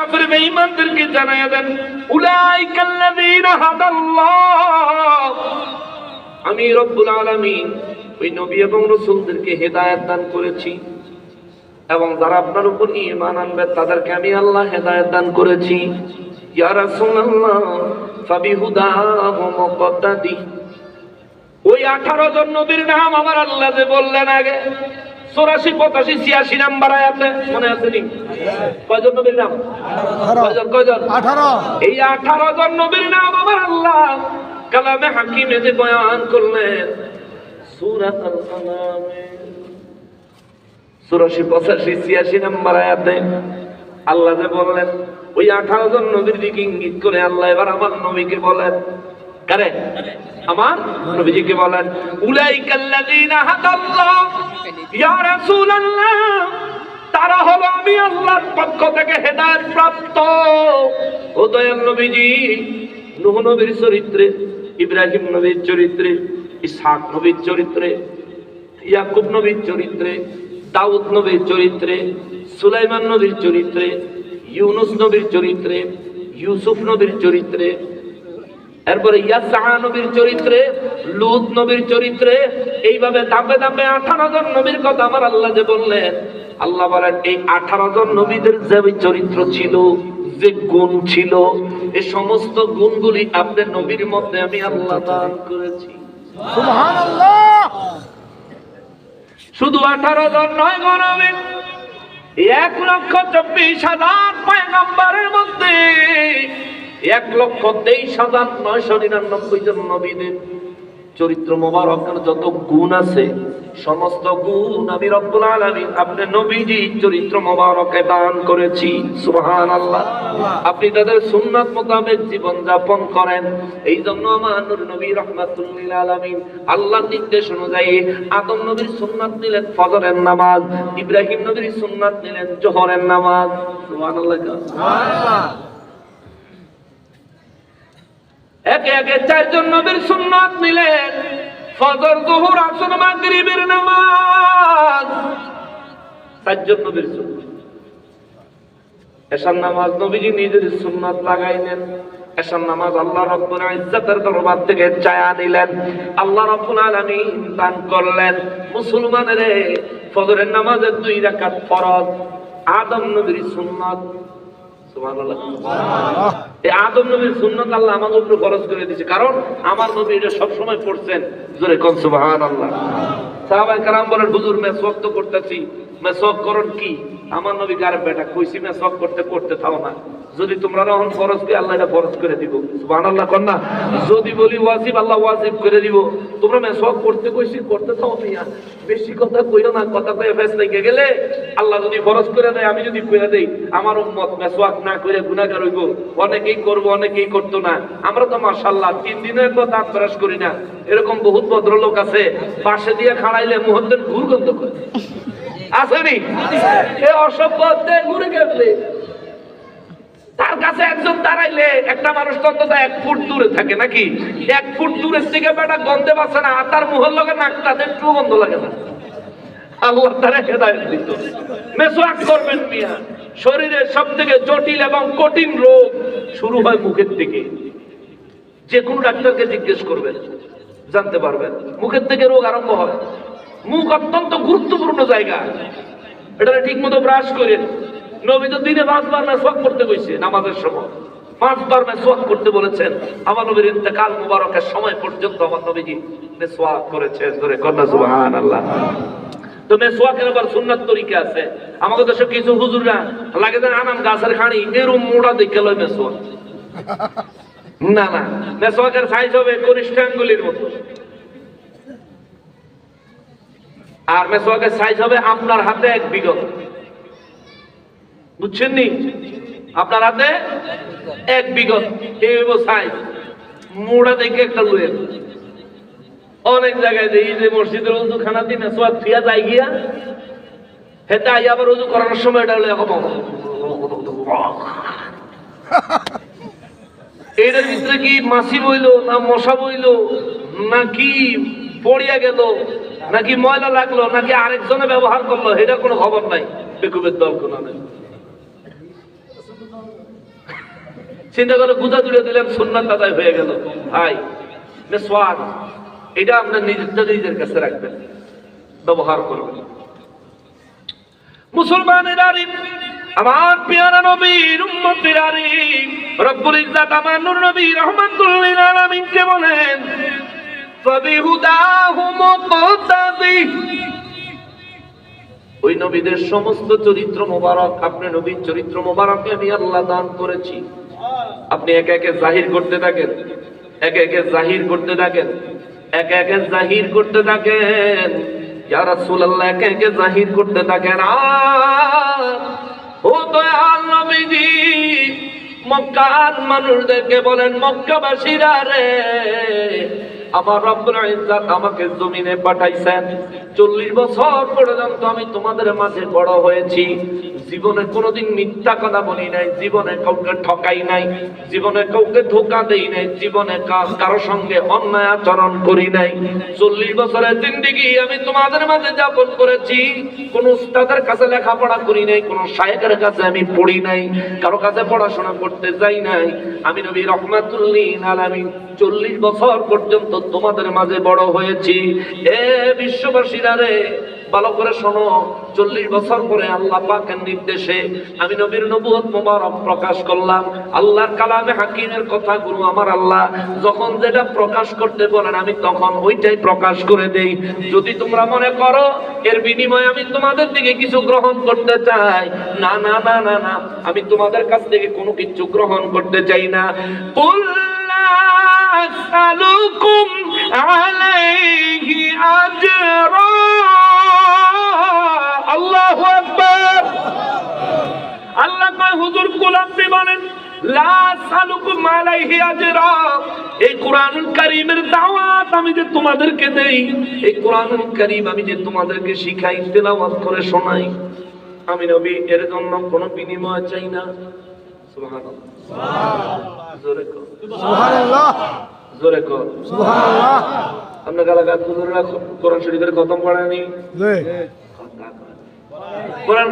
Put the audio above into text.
কাফের বেঈমানদেরকে জানায়া দেন উলাইকাল্লাযীনা হাদাল্লাহ। আমি রব্বুল আলামিন ওই নবী এবং রাসূলদেরকে হেদায়েত দান করেছি এবং যারা আপনার উপর ঈমান আনবে, তাদেরকে আমি আল্লাহ হেদায়েত দান করেছি। ইয়া রাসূলুল্লাহ ফাবিহুদাহু মুক্তাদি ওই 18 জন নবীর নাম আমার আল্লাহ যে বললেন আগে। চৌরাশি পঁচাশি ছিয়াশি নাম্বার আয়াতে মনে আছে নি? কয়জন নবীর নাম? কয়জন কয়জন? আঠারো এই আঠারো জন নবীর নাম আমার আল্লাহ। কালামে হাকিমে যে বয়ান করলেন সূরাত আল কালামে চুরাশি পঁচাশি ছিয়াশি নাম্বার আয়াতে আল্লাহ যে বললেন ওই আঠারো জন নবীর দিকে ইঙ্গিত করে আল্লাহ এবার আমার নবীকে বলেন কারে আমার নবীজিকে বলেন উলাইকাল্লাযীনা হাদাল্লাহ ইয়া রাসূলুল্লাহ তারা হলো আমি আল্লাহর পক্ষ থেকে হেদায়েত প্রাপ্ত। ও দয়াল নবীজি, নূহ নবীর চরিত্রে, ইব্রাহিম নবীর চরিত্রে, ইসহাক নবীর চরিত্রে, ইয়াকুব নবীর চরিত্রে, দাউদ নবীর চরিত্রে, সুলাইমান নবীর চরিত্রে, ইউনুস নবীর চরিত্রে, ইউসুফ নবীর চরিত্রে এরপরে ইয়াসা নবীর চরিত্রে লুত নবীর চরিত্রে এইভাবে ধাপে ধাপে আঠারো জন নবীর কথা আমার আল্লাহ যে বললেন আল্লাহ বলেন এই আঠারো জন নবীদের যে চরিত্র ছিল যে গুণ ছিল এই সমস্ত গুণগুলি আপনার নবীর মধ্যে আমি আল্লাহ দান করেছি। শুধু আঠারো জন নয় গণবে এক লক্ষ চব্বিশ হাজার পয়গম্বরের মধ্যে এক লক্ষ তেইশ হাজার নয়শো নিরানব্বই জন নবীদের চরিত্র মোবারকের যত গুণ আছে, সমস্ত গুণ আমি রব্বুল আলামিন আপনি নবীজি চরিত্র মোবারকে দান করেছি। সুবহানাল্লাহ। আপনি তাদের সুন্নাত মোতাবেক জীবন যাপন করেন। এই জন্য আমার নবী রহমাতুল্লিল আলামিন আল্লাহর নির্দেশ অনুযায়ী আদম নবীর সুন্নাত নিলেন ফজরের নামাজ, ইব্রাহিম নবীর সুন্নাত নিলেন জোহরের নামাজ। সুবহানাল্লাহ। একে একে চারজন নবীর সুন্নাত নিলেন। ফজর, জোহর, আসর, মাগরিবের নামাজ। চারজন নবীর সুন্নাত। এশার নামাজ নবীজি নিজের সুন্নাত লাগাইলেন। এশার নামাজ আল্লাহ রব্বুল ইজ্জতের দরবার থেকে চায়া নিলেন আল্লাহ রব্বুল আলামিন দান করলেন। মুসলমানের ফজরের নামাজের দুই রাকাত ফরজ। আদম নবীর সুন্নাত আদম নবীর সুন্নত আল্লাহ আমার উপরে খরচ করে দিয়েছে। কারণ আমার নবী এটা সবসময় পড়ছেন জোরে কোন সুবহান আল্লাহ সাহাবাই কারাম বলেন হুজুর মেস করতেছি মেসওয়াক করন কি? আমার নবী গার বেটা কইছি মেসওয়াক করতে করতে থাও না। যদি তোমরা রহন ফরজ কি আল্লাহ এটা ফরজ করে দিব। সুবহানাল্লাহ, কর না? যদি বলি ওয়াজিব, আল্লাহ ওয়াজিব করে দিব। তোমরা মেসওয়াক করতে কইছি, করতে থাও মিয়া। বেশি কথা কইরো না, কথা কয়ে ফেস লেগে গেলে আল্লাহ যদি ফরজ করে দেয়, আমি যদি কইরা দেই, আমার উম্মত মেসওয়াক না করে গুনাহগার হইব। অনেকেই করব, অনেকেই করতো না। আমরা তো মাশাআল্লাহ তিন দিনের তো দাঁত ব্রাশ করি না। এরকম বহুত ভদ্রলোক আছে পাশে দিয়ে খাড়াইলে মুহূর্তের দুর্গন্ধ করে। আসেনি। এ অসভ্য ঘুরে গেলে তার কাছে একজন দাঁড়াইলে একটা মানুষ তো এক ফুট দূরে থাকে নাকি? এক ফুট দূরের থেকে বেটা গন্ধে বাঁচে না তার মুহর লগে একটু গন্ধ লাগে না। শরীরের সব থেকে জটিল এবং কঠিন রোগ শুরু হয় মুখের থেকে যে কোনো ডাক্তারকে জিজ্ঞেস করবেন, জানতে পারবেন। মুখের থেকে রোগ আরম্ভ হয়। মুখ অত্যন্ত গুরুত্বপূর্ণ জায়গা। এটা ঠিক মতো ব্রাশ করেন নবী তো দিনে পাঁচবার মেসওয়াক করতে কইছে নামাজের সময়। পাঁচবার মেসওয়াক করতে বলেছেন। আমার নবীর ইন্তেকাল মুবারকের সময় পর্যন্ত আমার নবীজি মেসওয়াক করেছেন ধরে কন্যা সুবহানাল্লাহ। তো মেসওয়াকের আবার সুন্নাত তরিকা আছে। আমাকে দেশে কিছু হুজুররা লাগে যে আনাম গাছের খানি এরম মোড়া দেখে লয় মেসওয়াক না না মেসওয়াকের সাইজ হবে কনিষ্ঠাঙ্গুলির মতো। আর মেসওয়াকের সাইজ হবে আপনার হাতে এক বিগত। বুঝছেন নি? আপনার হাতে এক বিগত। এই হইব মোড়া দেখে একটা লুয়ের অনেক জায়গায় দেখি যে মসজিদের উজু খানা দিয়ে মেসওয়াক থিয়া যায় গিয়া হেতে আই আবার উজু করানোর সময় এটা হলো এরকম এটার ভিতরে কি মাছি বইল, না মশা বইল নাকি পড়িয়া গেল? নাকি ময়লা লাগল, নাকি আরেকজনে ব্যবহার করল এটার কোনো খবর নাই। বেকুবের দল কোনো চিন্তা করে গুদা তুলে দিলেন, সুন্নাত আদায় হয়ে গেল। ভাই, এটা আপনার নিজের নিজের কাছে রাখবেন। ব্যবহার করবেন। মুসলমানের আরিফ, আমার পেয়ারা নবীর রব্বুল ইজ্জাত আমার নূর নবী রহমাতুল্লিল আলামিনকে বলেন ওই নবীদের সমস্ত চরিত্র মোবারক, আপনি নবীর চরিত্র মোবারক আমি আল্লাহ দান করেছি। আপনি একে একে জাহির করতে থাকেন, একে একে জাহির করতে থাকেন, একে একে জাহির করতে থাকেন। একে একে জাহির করতে থাকেন। ও দয়াল নবীজি, মক্কার মানুষদেরকে বলেন, মক্কাবাসীরা রে। আমার রব্বুল আমাকে জমিনে পাঠাইছেন। চল্লিশ বছর পর্যন্ত আমি তোমাদের মাঝে বড় হয়েছি। জীবনে কোনোদিন মিথ্যা কথা বলি নাই, জীবনে কাউকে ঠকাই নাই, জীবনে কাউকে ধোকা দেই নাই, জীবনে কারও সঙ্গে অন্যায় আচরণ করি নাই। চল্লিশ বছরের জিন্দিগি আমি তোমাদের মাঝে যাপন করেছি। কোন উস্তাদের কাছে লেখাপড়া করি নাই, কোন সাহেবের কাছে আমি পড়ি নাই, কারও কাছে পড়াশোনা করতে যাই নাই। আমি নবী রহমাতুল্লিন আলামিন চল্লিশ বছর পর্যন্ত তোমাদের মাঝে বড় হয়েছি। এ বিশ্ববাসীরা রে, ভালো করে শোনো, চল্লিশ বছর পরে আল্লাহ পাকের নির্দেশে আমি নবীর নবুয়ত মোবারক প্রকাশ করলাম। আল্লাহর কালামে হাকিমের কথাগুলো আমার আল্লাহ যখন যেটা প্রকাশ করতে বলেন, আমি তখন ওইটাই প্রকাশ করে দেই। যদি তোমরা মনে করো, এর বিনিময়ে আমি তোমাদের দিকে কিছু গ্রহণ করতে চাই, না না না না না, আমি তোমাদের কাছ থেকে কোনো কিছু গ্রহণ করতে চাই না। কুল লা আসআলুকুম আলাইহি আজরা আল্লাহু লা সালুকুম আলাইহি আজরা। এই কোরআনুল কারীমের দাওয়াত আমি যে তোমাদেরকে দেই, এই কোরআন করিম আমি যে তোমাদেরকে শিখাই, তেলাওয়াত করে শোনাই, আমি নবী, এর জন্য কোনো বিনিময় চাই না। জোরে কর। জোরে কর। আপনার কোরআন শরীফের খতম পড়েনি কোরআন